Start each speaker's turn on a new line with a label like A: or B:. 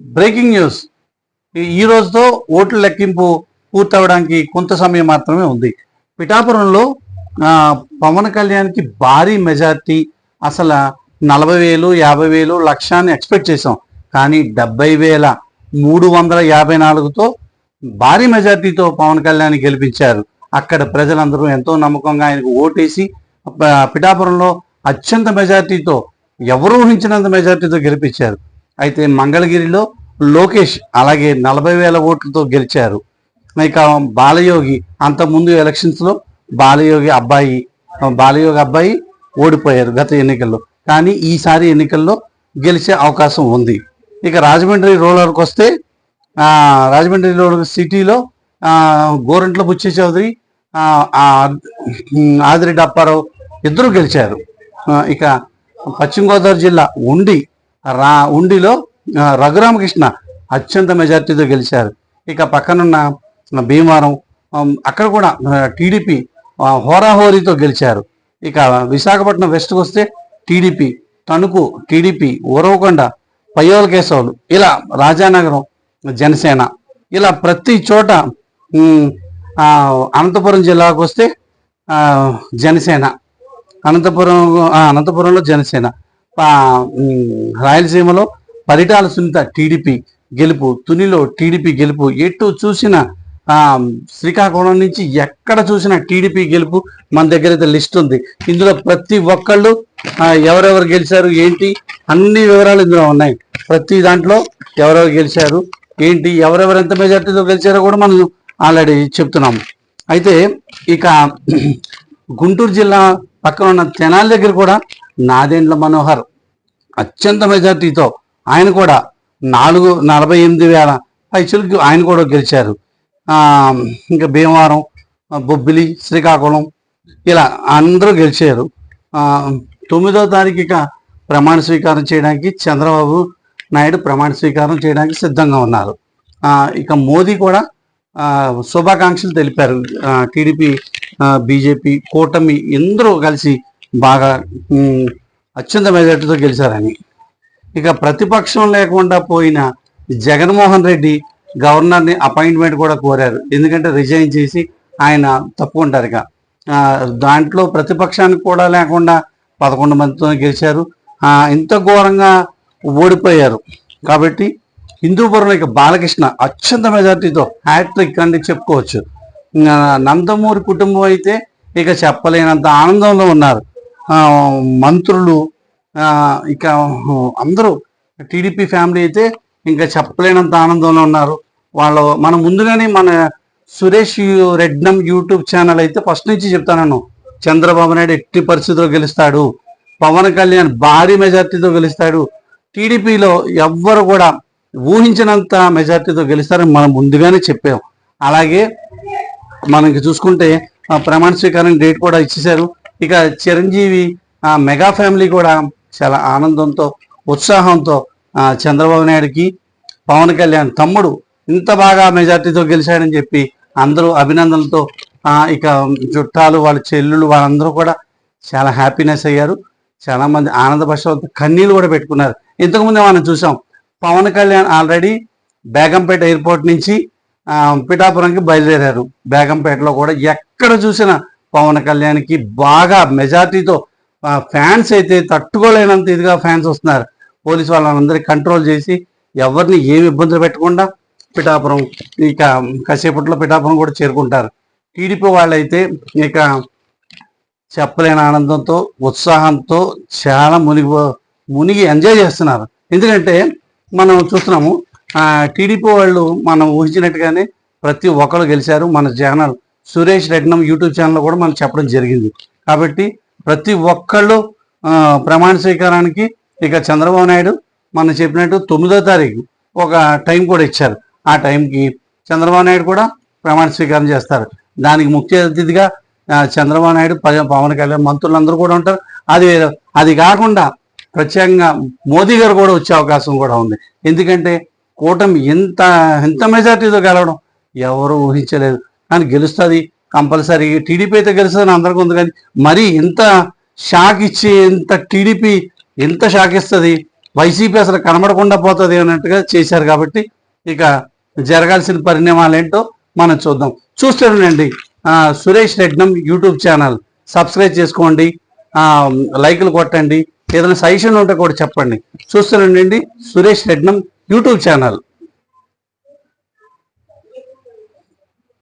A: Breaking news. ఈ- రోజుతో ఓట్ల లెక్కింపు పూర్తవడానికి కొంత సమయం మాత్రమే ఉంది. పిఠాపురంలో పవన్ కళ్యాణ్కి భారీ మెజార్టీ. అసలు నలభై వేలు యాభై వేలు లక్షాన్ని ఎక్స్పెక్ట్ చేసాం కానీ డెబ్బై వేల మూడు వందల యాభై నాలుగుతో భారీ మెజార్టీతో పవన్ కళ్యాణ్ గెలిపించారు. అక్కడ ప్రజలందరూ ఎంతో నమ్మకంగా ఆయనకు ఓటేసి పిఠాపురంలో అత్యంత మెజార్టీతో ఎవరు ఊహించినంత మెజార్టీతో గెలిపించారు. అయితే మంగళగిరిలో లోకేష్ అలాగే నలభై వేల ఓట్లతో గెలిచారు. ఇక బాలయోగి అంతకుముందు ఎలక్షన్స్లో బాలయోగి అబ్బాయి బాలయోగి అబ్బాయి ఓడిపోయారు గత ఎన్నికల్లో. కానీ ఈసారి ఎన్నికల్లో గెలిచే అవకాశం ఉంది. ఇక రాజమండ్రి రూరల్కి వస్తే రాజమండ్రి రూరల్ సిటీలో గోరంట్ల బుచ్చి చౌదరి ఆదిరెడ్డి అప్పారావు ఇద్దరు గెలిచారు. ఇక పశ్చిమ గోదావరి జిల్లా ఉండి రా ఉండిలో రఘురామకృష్ణ అత్యంత మెజార్టీతో గెలిచారు. ఇక పక్కనున్న భీమవరం అక్కడ కూడా టీడీపీ హోరాహోరీతో గెలిచారు. ఇక విశాఖపట్నం వెస్ట్కి వస్తే టీడీపీ తణుకు టీడీపీ ఉరవకొండ పయ్యోల కేశవులు ఇలా రాజానగరం జనసేన ఇలా ప్రతి చోట అనంతపురం జిల్లాకు వస్తే జనసేన అనంతపురం అనంతపురంలో జనసేన రాయలసీమలో పరిటాల సునీత టీడీపీ గెలుపు తునిలో టీడీపీ గెలుపు ఎటు చూసిన శ్రీకాకుళం నుంచి ఎక్కడ చూసినా టీడీపీ గెలుపు మన దగ్గర అయితే లిస్ట్ ఉంది. ఇందులో ప్రతి ఒక్కళ్ళు ఎవరెవరు గెలిచారు ఏంటి అన్ని వివరాలు ఇందులో ఉన్నాయి. ప్రతి దాంట్లో ఎవరెవరు గెలిచారు ఏంటి ఎవరెవరు ఎంత మెజార్టీతో గెలిచారో కూడా మనం ఆల్రెడీ చెప్తున్నాము. అయితే ఇక గుంటూరు జిల్లా పక్కన ఉన్న తెనాలి దగ్గర కూడా నాదెండ్ల మనోహర్ అత్యంత మెజార్టీతో ఆయన కూడా నాలుగు నలభై ఎనిమిది వేల పైసలకు ఆయన కూడా గెలిచారు. ఇంకా భీమవరం బొబ్బిలి శ్రీకాకుళం ఇలా అందరూ గెలిచారు. తొమ్మిదో తారీఖు ఇక ప్రమాణ స్వీకారం చేయడానికి చంద్రబాబు నాయుడు ప్రమాణ స్వీకారం చేయడానికి సిద్ధంగా ఉన్నారు. ఇక మోదీ కూడా శుభాకాంక్షలు తెలిపారు. టీడీపీ బీజేపీ కూటమి ఎందరూ కలిసి బాగా అత్యంత మెజార్టీతో గెలిచారని. ఇక ప్రతిపక్షం లేకుండా పోయిన జగన్మోహన్ రెడ్డి గవర్నర్ని అపాయింట్మెంట్ కూడా కోరారు. ఎందుకంటే రిజైన్ చేసి ఆయన తప్పుకుంటారు ఇక. దాంట్లో ప్రతిపక్షానికి కూడా లేకుండా పదకొండు మందితో గెలిచారు. ఇంత ఘోరంగా ఓడిపోయారు. కాబట్టి హిందూపురం ఇక బాలకృష్ణ అత్యంత మెజార్టీతో హ్యాట్రిక్ అని చెప్పుకోవచ్చు. నందమూరి కుటుంబం అయితే ఇక చెప్పలేనంత ఆనందంలో ఉన్నారు. మంత్రులు ఇక అందరూ టీడీపీ ఫ్యామిలీ అయితే ఇంకా చెప్పలేనంత ఆనందంలో ఉన్నారు. వాళ్ళు మనం ముందుగానే మన సురేష్ యు- రెడ్నం యూట్యూబ్ ఛానల్ అయితే ఫస్ట్ నుంచి చెప్తాను చంద్రబాబు నాయుడు ఎట్టి పరిస్థితిలో గెలుస్తాడు. పవన్ కళ్యాణ్ భారీ మెజార్టీతో గెలుస్తాడు. టీడీపీలో ఎవ్వరు కూడా ఊహించినంత మెజార్టీతో గెలుస్తారని మనం ముందుగానే చెప్పాం. అలాగే మనకి చూసుకుంటే ప్రమాణ స్వీకారం డేట్ కూడా ఇచ్చేశారు. ఇక చిరంజీవి ఆ మెగా ఫ్యామిలీ కూడా చాలా ఆనందంతో ఉత్సాహంతో చంద్రబాబు నాయుడుకి పవన్ కళ్యాణ్ తమ్ముడు ఇంత బాగా మెజార్టీతో గెలిచాడని చెప్పి అందరూ అభినందనలతో ఇక చుట్టాలు వాళ్ళ చెల్లులు వాళ్ళందరూ కూడా చాలా హ్యాపీనెస్ అయ్యారు. చాలామంది ఆనంద భాషలతో కన్నీళ్ళు కూడా పెట్టుకున్నారు. ఇంతకుముందే మనం చూసాం పవన్ కళ్యాణ్ ఆల్రెడీ బేగంపేట ఎయిర్పోర్ట్ నుంచి పిఠాపురంకి బయలుదేరారు. బేగంపేటలో కూడా ఎక్కడ చూసినా పవన్ కళ్యాణ్కి బాగా మెజార్టీతో ఫ్యాన్స్ అయితే తట్టుకోలేనంత ఇదిగా ఫ్యాన్స్ వస్తున్నారు. పోలీసు వాళ్ళందరినీ కంట్రోల్ చేసి ఎవరిని ఏమి ఇబ్బందులు పెట్టకుండా పిఠాపురం ఇక కాసేపట్లో పిఠాపురం కూడా చేరుకుంటారు. టీడీపీ వాళ్ళైతే ఇక చెప్పలేని ఆనందంతో ఉత్సాహంతో చాలా మునిగి మునిగి ఎంజాయ్ చేస్తున్నారు. ఎందుకంటే మనం చూస్తున్నాము టీడీపీ వాళ్ళు మనం ఊహించినట్టుగానే ప్రతి ఒక్కరు గెలిచారు మన జనాలు. సురేష్ రెడ్నం యూట్యూబ్ ఛానల్ కూడా మనం చెప్పడం జరిగింది. కాబట్టి ప్రతి ఒక్కళ్ళు ప్రమాణ స్వీకారానికి ఇక చంద్రబాబు నాయుడు మనం చెప్పినట్టు తొమ్మిదో తారీఖు ఒక టైం కూడా ఇచ్చారు. ఆ టైంకి చంద్రబాబు నాయుడు కూడా ప్రమాణ స్వీకారం చేస్తారు. దానికి ముఖ్య అతిథిగా చంద్రబాబు నాయుడు పవన్ కళ్యాణ్ మంత్రులందరూ కూడా ఉంటారు. అది అది కాకుండా ప్రత్యేకంగా మోదీ గారు కూడా వచ్చే అవకాశం కూడా ఉంది. ఎందుకంటే కూటమి ఎంత ఎంత మెజార్టీతో గెలవడం ఎవరు ఊహించలేదు. కానీ గెలుస్తుంది కంపల్సరీ. టీడీపీ అయితే గెలుస్తుందని అందరికీ ఉంది కానీ మరి ఇంత షాక్ ఇచ్చి ఇంత టీడీపీ ఎంత షాక్ ఇస్తుంది? వైసీపీ అసలు కనబడకుండా పోతుంది అన్నట్టుగా చేశారు కాబట్టి ఇక జరగాల్సిన పరిణామాలు ఏంటో మనం చూద్దాం. చూస్తుండండి. Suresh Rednam YouTube channel. Subscribe చేసుకోండి. లైకులు కొట్టండి. ఏదైనా సజెషన్ ఉంటే కూడా చెప్పండి. చూస్తుండండి సురేష్ రెడ్నం యూట్యూబ్ ఛానల్.